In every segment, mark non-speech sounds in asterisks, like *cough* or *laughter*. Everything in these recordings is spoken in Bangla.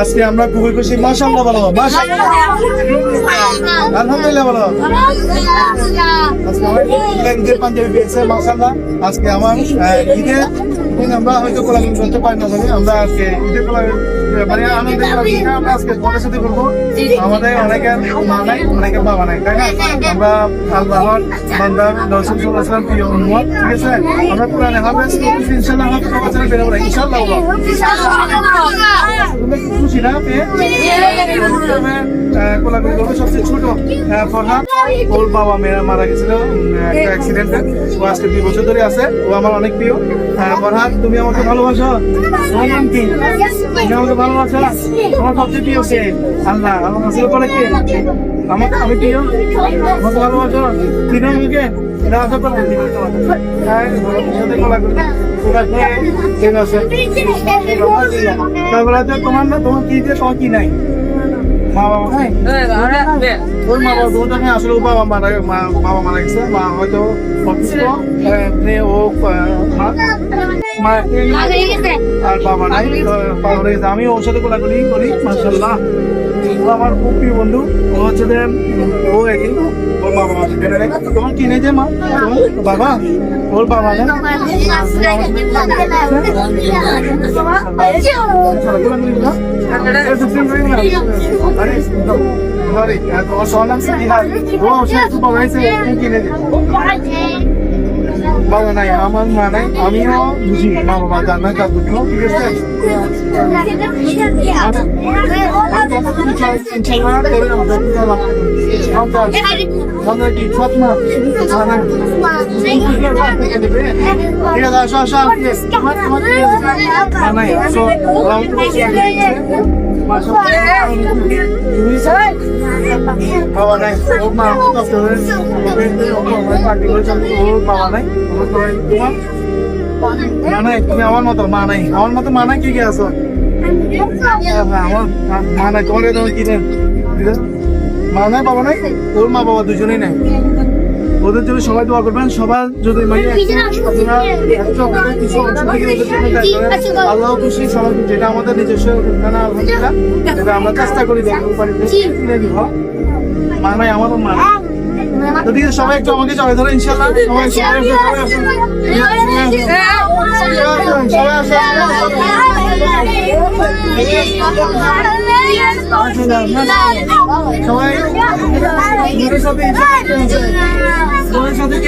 আজকে আমরা খুবই খুশি। মাশাআল্লাহ বলো মাশাআল্লাহ। আলহামদুলিল্লাহ বলো আজকে ঈদের পাঞ্জাবি পেয়েছে মাশাআল্লাহ। আজকে আমার ঈদে আমরা হয়তো কোলাকুলি করতে পারি না জানি আমরা আজকে ঈদের কোলাকুলি মানে আনন্দের কোলাকুলি আমরা আজকে তোমাদের সাথে করব। আমাদের অনেকের মা নাই অনেকের বাবা নাই তাই না? আমরা আল্লাহর বান্দার দর্শন সাল্লাল্লাহু প্রিয় উম্মত ঠিক আছে? আমরা কোরআনে হাফেজ করতেছি ইনশাআল্লাহ হাফেজ। তুমি খুশি না পেয়ে কোলাকুলি করব সবচেয়ে ছোট আহ, ফরহাদ। ওর বাবা মেয়েরা মারা গেছিল একটা অ্যাক্সিডেন্টে ও আজকে দুই বছর ধরে আছে ও আমার অনেক প্রিয়। আহ, ফরহাদ তুমি আমাকে ভালোবাসো। তুমি আমাকে ভালোবাসো? আমার সবচেয়ে প্রিয় কে? আল্লাহ আমার আসলে বলে কে? আমাকে আমি প্রিয়। আমাকে ভালোবাসো? তিন আমাকে হ্যাঁ তোমার না তোমার কি যে তোমার কি নাই? মা বাবা নাই ওর মা বাবা দুটো আসলে বাবা মারা মা- বাবা মারা গেছে মা হয়তো অসুস্থ। আহ, ও মা আর বাবা নাই বাবা মারা গেছে। আমি ওর সাথে কোলাকুলি করি মাসাল্লাহ ও আমার খুব প্রিয় বন্ধু ও হচ্ছে যে ও একই ওর বাবা নেই। তোমার কিনে যে মা বাবা ওর বাবা নেই বাবা নাই আমার মা নাই আমিও বুঝি মা বাবা জানা কাজ দুটো ঠিক আছে আমরা কি সব না ঠিক আছে আসো আসো তোমার তোমার মা নাই আসো বাবা নাই ও মা কষ্ট করে চাকরি করে চাকরি ওর বাবা নাই ওর তোমার মা নাই তুমি আমার মতো মা নাই। আমার মতো মা নাই কি কি আছো? আমার মা নাই তোমার তুমি কি নেই? মা নাই বাবা নাই? ওর মা বাবা দুজনেই নাই। ওদের জন্য সবাই দোয়া করবেন। সবার যদি মানে কিছু অংশ থেকে ওদের জন্য আল্লাহ খুশি সবাই যেটা আমাদের নিজস্ব ঠিকানা আলহামদুলিল্লাহ আমরা চেষ্টা করি দেখব পারি মা নাই আমারও মা নাই। তো সবাই একটু আমাকে জয় ধরো ইনশাল্লাহ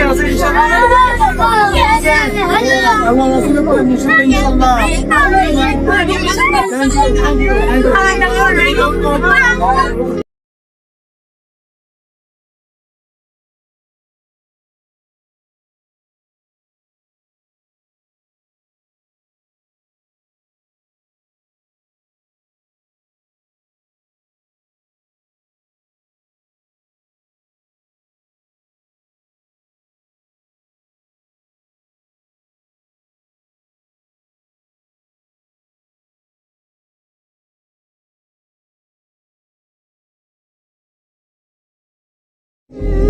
আছে ইনশাল্লাহ Yeah. *laughs*